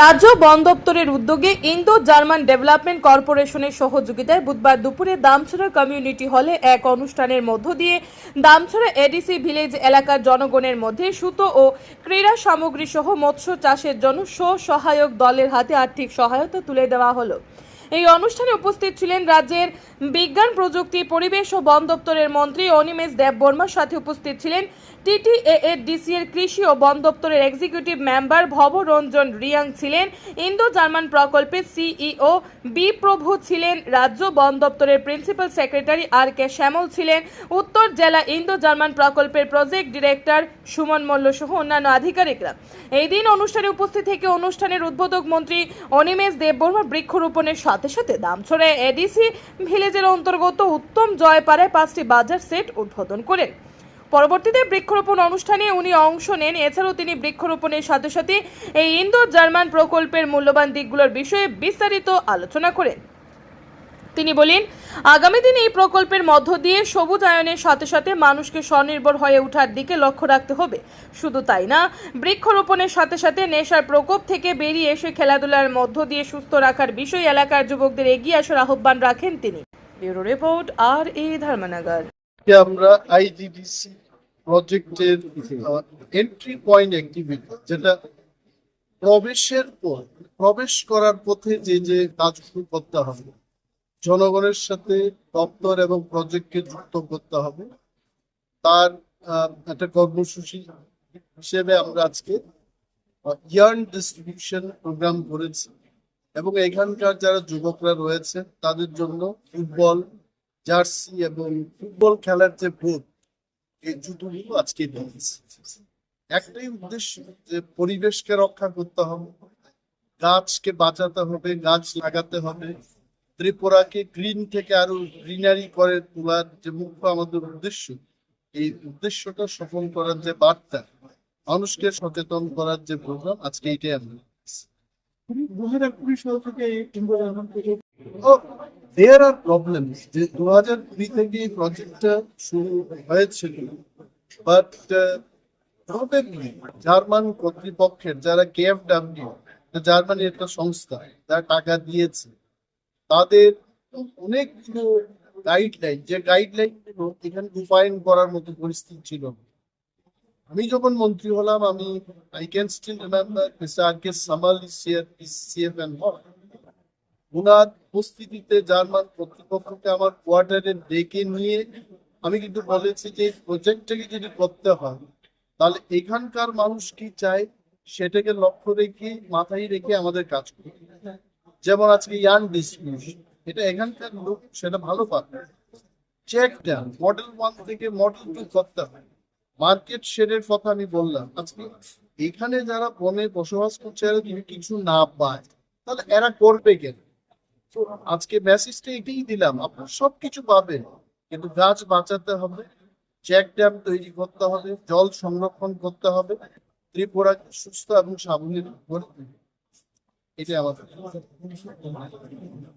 রাজ্য বন দপ্তরের উদ্যোগে ইন্দো জার্মান ডেভেলপমেন্ট কর্পোরেশনের সহযোগিতায় বুধবার দুপুরে দামছড়া কমিউনিটি হলে এক অনুষ্ঠানের মধ্য দিয়ে দামছড়া এডিসি ভিলেজ এলাকার জনগণের মধ্যে সুতো ও ক্রীড়া সামগ্রী সহ মৎস্য চাষের জন্য স্ব সহায়ক দলের হাতে আর্থিক সহায়তা তুলে দেওয়া হলো। এই অনুষ্ঠানে উপস্থিত ছিলেন রাজ্যের বিজ্ঞান, প্রযুক্তি, পরিবেশ ও বন দপ্তরের মন্ত্রী অনিমেষ দেববর্মার সাথে উপস্থিত ছিলেন টিটিএ এর ডিসি এর কৃষি ও বন দপ্তরের এক্সিকিউটিভ মেম্বার ভবরঞ্জন রিয়াং ছিলেন। ইন্দো জার্মান প্রকল্পের সিইও বি প্রভু ছিলেন। রাজ্য বন দপ্তরের প্রিন্সিপাল সেক্রেটারি আর কে শ্যামল ছিলেন। উত্তর জেলা ইন্দো জার্মান প্রকল্পের প্রজেক্ট ডিরেক্টর সুমন মল্ল সহ অন্যান্য আধিকারিকরা। এই দিন অনুষ্ঠানে উপস্থিত থেকে অনুষ্ঠানের উদ্বোধক মন্ত্রী অনিমেষ দেববর্মা বৃক্ষরোপণের সাথে সাথে দামছড়ে এডিসি ভিলেজের অন্তর্গত উত্তম জয়পাড়ায় পাঁচটি বাজার সেট উদ্বোধন করেন। পরবর্তীতে বৃক্ষরোপণ অনুষ্ঠানে উনি অংশ নেন। এছাড়াও তিনি বৃক্ষরোপণের সাথে সাথে এই ইন্দো জার্মান প্রকল্পের মূল্যবান দিকগুলোর বিষয়ে বিস্তারিত আলোচনা করেন। তিনি বলেন, আগামী দিনে এই প্রকল্পের মধ্য দিয়ে সবুজায়নের সাথে সাথে মানুষকে স্বনির্ভর হয়ে ওঠার দিকে লক্ষ্য রাখতে হবে। শুধু তাই না, বৃক্ষরোপণের সাথে সাথে নেশার প্রকোপ থেকে বেরিয়ে এসে খেলাধুলার মধ্য দিয়ে সুস্থ রাখার বিষয়ে এলাকার যুবকদের এগিয়ে আসার আহ্বান রাখেন তিনি। ব্যুরো রিপোর্ট আর এ ধর্মনগর। আমরা আইজিডিসি প্রজেক্টের এন্ট্রি পয়েন্ট অ্যাক্টিভিটি যেটা প্রবেশের পর, প্রবেশ করার পথে যে যে কাজগুলো করতে হবে, জনগণের সাথে দপ্তর এবং প্রজেক্টকে যুক্ত করতে হবে, তার একটা কর্মসূচি হিসেবে আমরা আজকে ইয়ার্ন ডিস্ট্রিবিউশন প্রোগ্রাম করেছি এবং এখানকার যারা যুবকরা রয়েছে, তাদের জন্য ফুটবল জার্সি এবং ফুটবল খেলার যে বোধ এই জুতোগুলো আজকে দিয়েছে। একটাই উদ্দেশ্য যে পরিবেশকে রক্ষা করতে হবে গাছকে বাঁচাতে হবে গাছ লাগাতে হবে। ত্রিপুরাকে গ্রিন থেকে আরও গ্রিনারি করে তোলার যে মুখ্য আমাদের উদ্দেশ্য এই উদ্দেশ্যটা সফল করার যে বার্তা মানুষকে সচেতন করার যে প্রোগ্রাম আজকে এটাই আমরা দু হাজার কুড়ি সাল থেকে দেয়ার আর প্রবলেমস যে দু হাজার কুড়ি থেকে এই প্রজেক্টটা শুরু হয়েছিল বাট প্রবেবলি জার্মান কর্তৃপক্ষের, যারা কেএফডাব্লিউ জার্মানির একটা সংস্থা যারা টাকা দিয়েছে, তাদের অনেকগুলো গাইডলাইন যে গাইডলাইনগুলো এখানে রূপায়ণ করার মতো পরিস্থিতি ছিল। আমি যখন মন্ত্রী হলাম, আমি I can still remember mister R K Samal CFN ওনার উপস্থিতিতে জার্মান কর্তৃপক্ষকে আমার কোয়ার্টারে ডেকে নিয়ে আমি কিন্তু বলেছি যে প্রজেক্টটাকে যদি করতে হয়, তাহলে এখানকার মানুষ কি চায়? সেটাকে লক্ষ্য রেখে, মাথায় রেখে আমাদের কাজ হবে। যেমন আজকে ইয়ান ডিস্ট্রিবিউশন এটা এখানকার লোক, সেটা ভালো পাবে চেক ডাউন মডেল ওয়ান থেকে মডেল টু করতে হয় মার্কেট শেডের কথা আমি বললাম। আজকে এখানে যারা বনে বসবাস করছে যদি কিছু না পায়, তাহলে এরা করবে কেন? আজকে মেসেজটা এটাই দিলাম আপনার সবকিছু পাবেন, কিন্তু গাছ বাঁচাতে হবে চেক ড্যাম তৈরি করতে হবে, জল সংরক্ষণ করতে হবে, ত্রিপুরা সুস্থ এবং স্বাবলম্বী করে এটাই আমাদের।